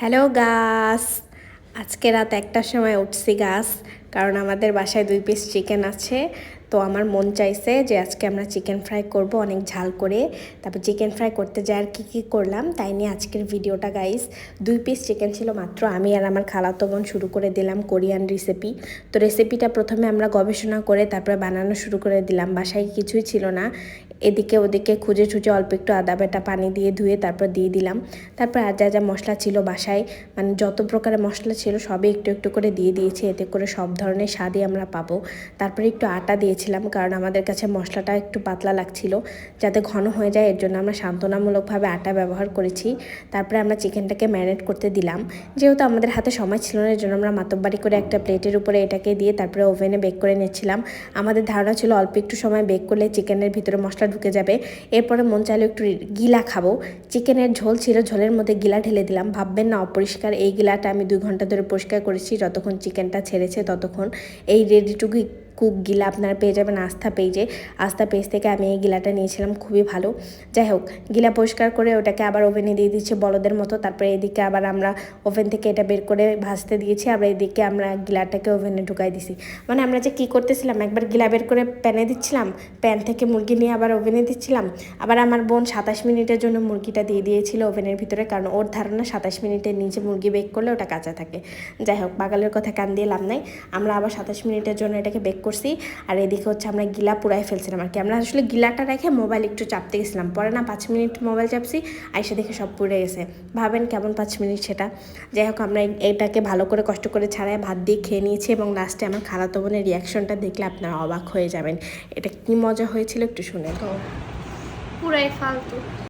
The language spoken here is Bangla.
হ্যালো গাছ আজকে রাত একটার সময় উঠছি গাছ কারণ আমাদের বাসায় দুই পিস চিকেন আছে। তো আমার মন চাইছে যে আজকে আমরা চিকেন ফ্রাই করব অনেক ঝাল করে। তারপর চিকেন ফ্রাই করতে যাই আর কী কী করলাম, তাই নিয়ে আজকের ভিডিওটা গাইস দুই পিস চিকেন ছিল মাত্র। আমি আর আমার খালাতো বোন শুরু করে দিলাম কোরিয়ান রেসিপি তো রেসিপিটা প্রথমে আমরা গবেষণা করে তারপরে বানানো শুরু করে দিলাম। বাসায় কিছুই ছিল না। এদিকে ওদিকে খুঁজে খুঁজে অল্প একটু আদা, বেটা পানি দিয়ে ধুয়ে তারপর দিয়ে দিলাম। তারপর আর যা যা মশলা ছিল বাসায় মানে যত প্রকারের মশলা ছিল সবই একটু একটু করে দিয়ে দিয়েছি। এতে করে সব ধরনের স্বাদই আমরা পাবো। তারপরে একটু আটা দিয়েছিলাম কারণ আমাদের কাছে মশলাটা একটু পাতলা লাগছিল। যাতে ঘন হয়ে যায়, এর জন্য আমরা সান্ত্বনামূলকভাবে আটা ব্যবহার করেছি। তারপরে আমরা চিকেনটাকে ম্যারিনেট করতে দিলাম। যেহেতু আমাদের হাতে সময় ছিল না, এর জন্য আমরা মাতব্বারি করে একটা প্লেটের উপরে এটাকে দিয়ে তারপরে ওভেনে বেক করে নিচ্ছিলাম। আমাদের ধারণা ছিল অল্প একটু সময় বেক করলে চিকেনের ভিতরে মশলা ঢুকে যাবে। এরপরে মন চাইলে একটু গিলা খাব। চিকেনের ঝোল ছিল, ঝোলের মধ্যে গিলা ঢেলে দিলাম। ভাববেন না, অপরিষ্কার। এই গিলাটা আমি দুই ঘণ্টা ধরে পরিষ্কার করেছি। যতক্ষণ চিকেনটা ছেড়েছে ততক্ষণ। এই রেডিটুকু কুক গিলা আপনারা পেয়ে যাবেন আস্থা পেজে। আস্থা পেজ থেকে আমি এই গিলাটা নিয়েছিলাম, খুবই ভালো। যাই হোক, গিলা পরিষ্কার করে ওটাকে আবার ওভেনে দিয়ে দিচ্ছি বলদের মতো। তারপরে এদিকে আবার আমরা ওভেন থেকে এটা বের করে ভাজতে দিয়েছি, আবার এদিকে আমরা গিলাটাকে ওভেনে ঢুকাই দিছি। মানে আমরা যে কী করতেছিলাম, একবার গিলা বের করে প্যানে দিচ্ছিলাম, প্যান থেকে মুরগি নিয়ে আবার ওভেনে দিচ্ছিলাম। আবার আমার বোন সাতাশ মিনিটের জন্য মুরগিটা দিয়ে দিয়েছিল ওভেনের ভিতরে, কারণ ওর ধারণা সাতাশ মিনিটের নিচে মুরগি বেক করলে ওটা কাঁচা থাকে। যাই হোক বাগালের কথা কান দিয়ে লাভ নাই। আমরা আবার সাতাশ মিনিটের জন্য এটাকে বেক করছি। আর এদিকে হচ্ছে আমরা গিলা পুরাই ফেলছিলাম আর কি। আমরা আসলে গিলাটা রেখে মোবাইল একটু চাপতে গেছিলাম। পরে না পাঁচ মিনিট মোবাইল চাপছি, আইসে দেখে সব পুড়ে গেছে। ভাবেন কেমন পাঁচ মিনিট সেটা। যাই হোক, আমরা এটাকে ভালো করে কষ্ট করে ছাড়াই ভাত দিয়ে খেয়ে নিয়েছি এবং লাস্টে আমার খালাতো বোনের রিয়াকশনটা দেখলে আপনারা অবাক হয়ে যাবেন। এটা কি মজা হয়েছিল একটু শুনে তো পুরাই ফালতু।